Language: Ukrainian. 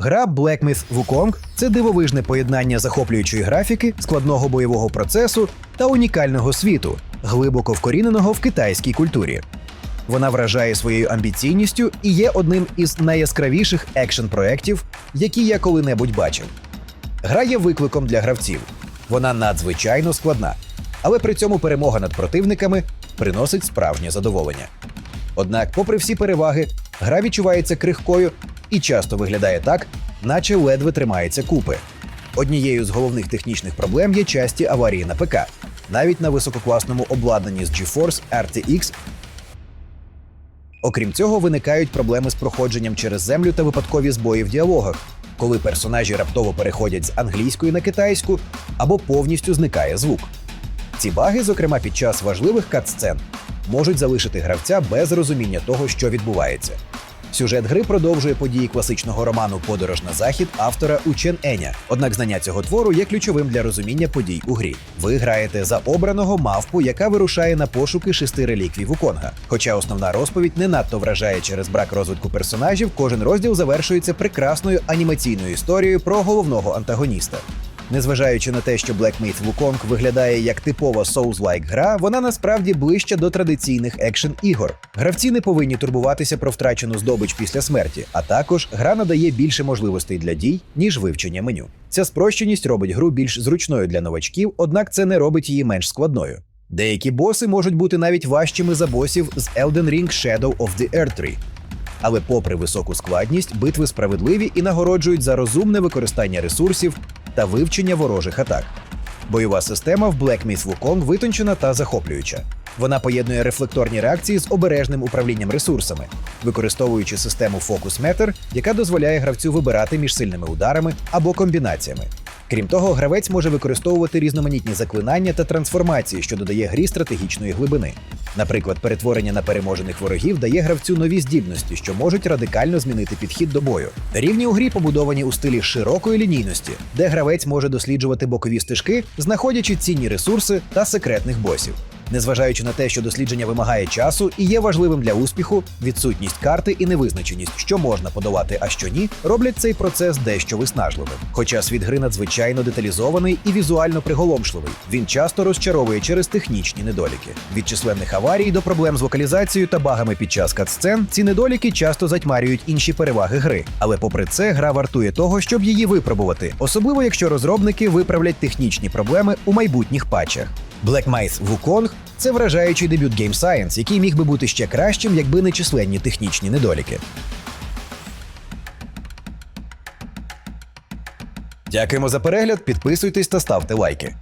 Гра Black Myth Wukong – це дивовижне поєднання захоплюючої графіки, складного бойового процесу та унікального світу, глибоко вкоріненого в китайській культурі. Вона вражає своєю амбіційністю і є одним із найяскравіших екшн-проєктів, які я коли-небудь бачив. Гра є викликом для гравців. Вона надзвичайно складна, але при цьому перемога над противниками приносить справжнє задоволення. Однак, попри всі переваги, гра відчувається крихкою і часто виглядає так, наче ледве тримається купи. Однією з головних технічних проблем є часті аварії на ПК. Навіть на висококласному обладнанні з GeForce RTX Окрім цього, виникають проблеми з проходженням через землю та випадкові збої в діалогах, коли персонажі раптово переходять з англійської на китайську або повністю зникає звук. Ці баги, зокрема під час важливих кат-сцен, можуть залишити гравця без розуміння того, що відбувається. Сюжет гри продовжує події класичного роману Подорож на захід автора Учен Еня. Однак знання цього твору є ключовим для розуміння подій у грі. Ви граєте за обраного мавпу, яка вирушає на пошуки шести реліквій Вуконга. Хоча основна розповідь не надто вражає через брак розвитку персонажів, кожен розділ завершується прекрасною анімаційною історією про головного антагоніста. Незважаючи на те, що Black Myth Wukong виглядає як типова Souls-like гра, вона насправді ближче до традиційних екшен ігор. Гравці не повинні турбуватися про втрачену здобич після смерті, а також гра надає більше можливостей для дій, ніж вивчення меню. Ця спрощеність робить гру більш зручною для новачків, однак це не робить її менш складною. Деякі боси можуть бути навіть важчими за босів з Elden Ring Shadow of the Erdtree. Але, попри високу складність, битви справедливі і нагороджують за розумне використання ресурсів та вивчення ворожих атак. Бойова система в Black Myth Wukong витончена та захоплююча. Вона поєднує рефлекторні реакції з обережним управлінням ресурсами, використовуючи систему Focus Meter, яка дозволяє гравцю вибирати між сильними ударами або комбінаціями. Крім того, гравець може використовувати різноманітні заклинання та трансформації, що додає грі стратегічної глибини. Наприклад, перетворення на переможених ворогів дає гравцю нові здібності, що можуть радикально змінити підхід до бою. Рівні у грі побудовані у стилі широкої лінійності, де гравець може досліджувати бокові стежки, знаходячи цінні ресурси та секретних босів. Незважаючи на те, що дослідження вимагає часу і є важливим для успіху, відсутність карти і невизначеність, що можна подолати, а що ні, роблять цей процес дещо виснажливим. Хоча світ гри надзвичайно деталізований і візуально приголомшливий, він часто розчаровує через технічні недоліки. Від численних аварій до проблем з вокалізацією та багами під час катсцен, ці недоліки часто затьмарюють інші переваги гри. Але попри це, гра вартує того, щоб її випробувати, особливо якщо розробники виправлять технічні проблеми у майбутніх патчах. Black Myth Wukong – це вражаючий дебют Game Science, який міг би бути ще кращим, якби не численні технічні недоліки. Дякуємо за перегляд, підписуйтесь та ставте лайки.